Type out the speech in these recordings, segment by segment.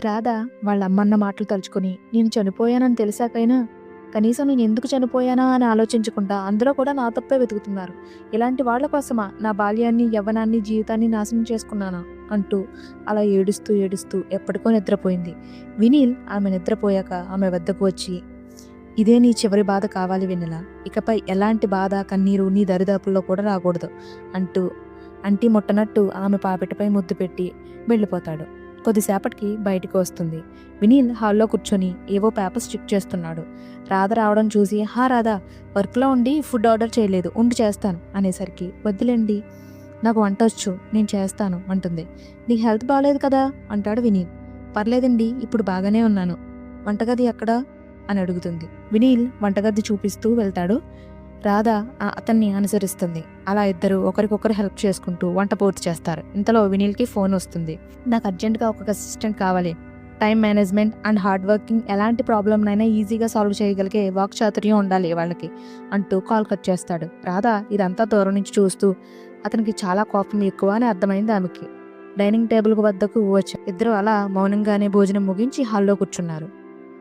రాధ వాళ్ళ అమ్మన్న మాటలు తలుచుకొని నేను చనిపోయానని తెలిసాకైనా కనీసం నేను ఎందుకు చనిపోయానా అని ఆలోచించకుండా అందులో కూడా నా తప్పే వెతుకుతున్నారు. ఇలాంటి వాళ్ళ కోసమా నా బాల్యాన్ని యవ్వనాన్ని జీవితాన్ని నాశనం చేసుకున్నానా? అంటూ అలా ఏడుస్తూ ఏడుస్తూ ఎప్పటికో నిద్రపోయింది. వినీల్ ఆమె నిద్రపోయాక ఆమె వద్దకు వచ్చి ఇదే నీ చివరి బాధ కావాలి వెన్నెల. ఇకపై ఎలాంటి బాధ కన్నీరు నీ దరిదాపుల్లో కూడా రాకూడదు అంటూ అంటి ముట్టనట్టు ఆమె పాపిటపై ముద్దు పెట్టి వెళ్ళిపోతాడు. కొద్దిసేపటికి బయటికి వస్తుంది. వినీల్ హాల్లో కూర్చొని ఏవో పేపర్స్ చెక్ చేస్తున్నాడు. రాధ రావడం చూసి హా రాధా వర్క్లో ఉండి ఫుడ్ ఆర్డర్ చేయలేదు ఉండి చేస్తాను అనేసరికి వద్దులేండి నాకు వంట వచ్చు నేను చేస్తాను అంటుంది. నీ హెల్త్ బాగాలేదు కదా? అంటాడు వినీల్. పర్లేదండి ఇప్పుడు బాగానే ఉన్నాను. వంటగది ఎక్కడ? అని అడుగుతుంది. వినీల్ వంటగది చూపిస్తూ వెళ్తాడు. రాధ అతన్ని అనుసరిస్తుంది. అలా ఇద్దరు ఒకరికొకరు హెల్ప్ చేసుకుంటూ వంట పూర్తి చేస్తారు. ఇంతలో వినీల్కి ఫోన్ వస్తుంది. నాకు అర్జెంటుగా ఒక అసిస్టెంట్ కావాలి. Time management and hard working ఎలాంటి ప్రాబ్లంనైనా ఈజీగా సాల్వ్ చేయగలిగే వాక్ చాతుర్యం ఉండాలి వాళ్ళకి అంటూ కాల్ కట్ చేస్తాడు. రాధ ఇదంతా దూరం నుంచి చూస్తూ అతనికి చాలా కోపం ఎక్కువ అని అర్థమైంది ఆమెకి. డైనింగ్ టేబుల్ వద్దకు వచ్చి ఇద్దరు అలా మౌనంగానే భోజనం ముగించి హాల్లో కూర్చున్నారు.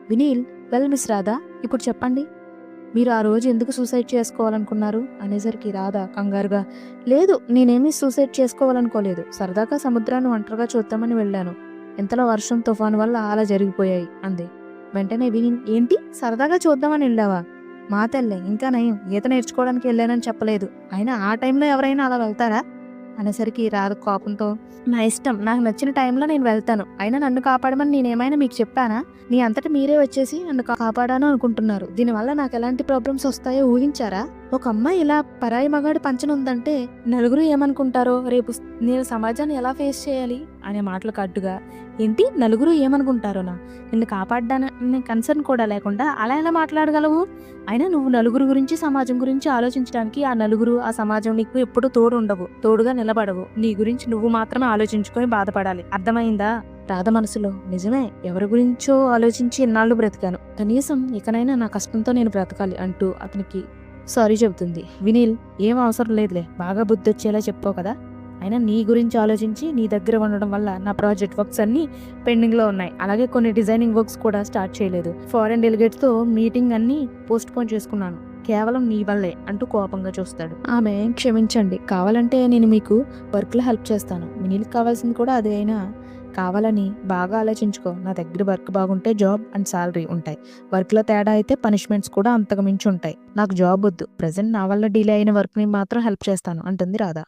వినీల్ వెల్ మిస్ రాధా ఇప్పుడు చెప్పండి. మీరు ఆ రోజు ఎందుకు సూసైడ్ చేసుకోవాలనుకున్నారు? అనేసరికి రాధా కంగారుగా లేదు నేనేమీ సూసైడ్ చేసుకోవాలనుకోలేదు. సరదాగా సముద్రాన్ని ఒంటరిగా చూద్దామని వెళ్ళాను. ఇంతలో వర్షం తుఫాను వల్ల అలా జరిగిపోయాయి అంది. వెంటనే విని ఏంటి? సరదాగా చూద్దామని వెళ్ళావా? మా తల్లే ఇంకా నయం. ఈత నేర్చుకోవడానికి వెళ్ళానని చెప్పలేదు. అయినా ఆ టైంలో ఎవరైనా అలా వెళ్తారా? అనేసరికి రాదు కోపంతో నా ఇష్టం నాకు నచ్చిన టైంలో నేను వెళ్తాను. అయినా నన్ను కాపాడమని నేనేమైనా మీకు చెప్పానా? నీ అంతటి మీరే వచ్చేసి నన్ను కాపాడాను అనుకుంటున్నారు. దీనివల్ల నాకు ఎలాంటి ప్రాబ్లమ్స్ వస్తాయో ఊహించారా? ఒక అమ్మాయి ఇలా పరాయి మగాడి పంచనుందంటే నలుగురు ఏమనుకుంటారో? రేపు నేను సమాజాన్ని ఎలా ఫేస్ చేయాలి? అనే మాటలకు అడ్డుగా ఏంటి? నలుగురు ఏమనుకుంటారోనా? నిన్ను కాపాడడానికి కన్సర్న్ కూడా లేకుండా అలా ఎలా మాట్లాడగలవు? అయినా నువ్వు నలుగురు గురించి సమాజం గురించి ఆలోచించడానికి ఆ నలుగురు ఆ సమాజం నీకు ఎప్పుడు తోడు ఉండవు తోడుగా నిలబడవు. నీ గురించి నువ్వు మాత్రమే ఆలోచించుకొని బాధపడాలి. అర్థమైందా? రాధ మనసులో నిజమే ఎవరి గురించో ఆలోచించి ఎన్నాళ్ళు బ్రతికాను. కనీసం ఇకనైనా నా కష్టంతో నేను బ్రతకాలి అంటూ అతనికి సారీ చెబుతుంది. వినీల్ ఏం అవసరం లేదులే బాగా బుద్ధి వచ్చేలా చెప్పావు కదా. అయినా నీ గురించి ఆలోచించి నీ దగ్గర ఉండడం వల్ల నా ప్రాజెక్ట్ వర్క్స్ అన్నీ పెండింగ్లో ఉన్నాయి. అలాగే కొన్ని డిజైనింగ్ వర్క్స్ కూడా స్టార్ట్ చేయలేదు. ఫారెన్ డెలిగేట్స్తో మీటింగ్ అన్నీ పోస్ట్పోన్ చేసుకున్నాను. కేవలం నీ వల్లే అంటూ కోపంగా చూస్తాడు. ఆమె క్షమించండి. కావాలంటే నేను మీకు వర్క్లో హెల్ప్ చేస్తాను. మీకు కావాల్సింది కూడా అదే అయినా కావాలని బాగా ఆలోచించుకో. నా దగ్గర వర్క్ బాగుంటే జాబ్ అండ్ సాలరీ ఉంటాయి. వర్క్లో తేడా అయితే పనిష్మెంట్స్ కూడా అంతకు మించి ఉంటాయి. నాకు జాబ్ వద్దు. ప్రజెంట్ నా వల్ల డిలే అయిన వర్క్ని మాత్రం హెల్ప్ చేస్తాను. అంటుంది రాధా.